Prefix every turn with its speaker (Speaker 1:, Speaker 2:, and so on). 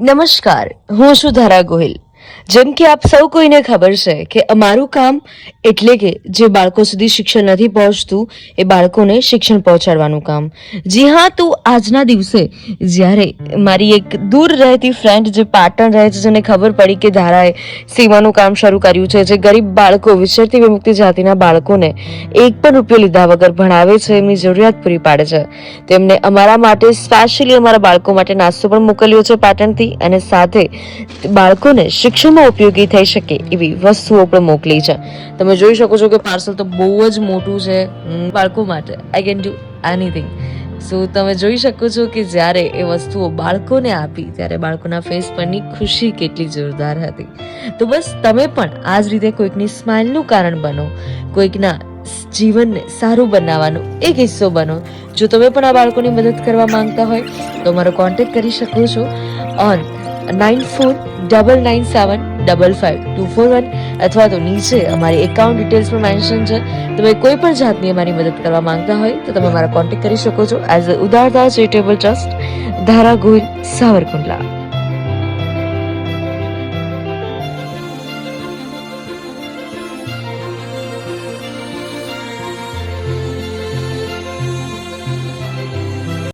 Speaker 1: નમસ્કાર હું છું ધારા ગોહિલ. જેમ કે આપ સૌ કોઈને ખબર છે કે અમારું કામ એટલે કે જે બાળકો સુધી શિક્ષણ નથી પહોંચતું, એ બાળકોને શિક્ષણ પહોંચાડવાનું કામ. જી હા, તો આજના દિવસે જ્યારે મારી એક દૂર રહેતી ફ્રેન્ડ જે પાટણ રહે છે, જેને ખબર પડી કે ધારાએ સેવાનું કામ શરૂ કર્યું છે, જે ગરીબ બાળકો વિચરતી વિમુક્તિ જાતિના બાળકોને એક પણ રૂપિયો લીધા વગર ભણાવે છે, એમની જરૂરિયાત પૂરી પાડે છે. તેમને અમારા માટે સ્પેશિયલી અમારા બાળકો માટે નાસ્તો પણ મોકલ્યો છે પાટણથી અને સાથે બાળકોને શિક્ષણમાં ઉપયોગી થઈ શકે એવી વસ્તુઓ પણ મોકલી છે. તમે જોઈ શકો છો કે પાર્સલ તો બહુ જ મોટું છે બાળકો માટે. I can do anything so તમે જોઈ શકો છો કે જ્યારે એ વસ્તુઓ બાળકોને આપી, ત્યારે બાળકોના ફેસ પરની ખુશી કેટલી જોરદાર હતી. તો બસ, તમે પણ આ જ રીતે કોઈકની સ્માઇલનું કારણ બનો, કોઈકના જીવનને સારું બનાવવાનો એક હિસ્સો બનો. જો તમે પણ આ બાળકોની મદદ કરવા માંગતા હોય, તો મારો કોન્ટેક્ટ કરી શકો છો. On nine four double nine seven double five two four one અથવા તો નીચે અમારી એકાઉન્ટ ડિટેલ્સ પણ મેન્શન છે તમે કોઈ પણ જાતની અમારી મદદ કરવા માંગતા હોય તો તમે મારા કોન્ટેક્ટ કરી શકો છો as a Udarta charitable trust Dhara Gohil Savarkundla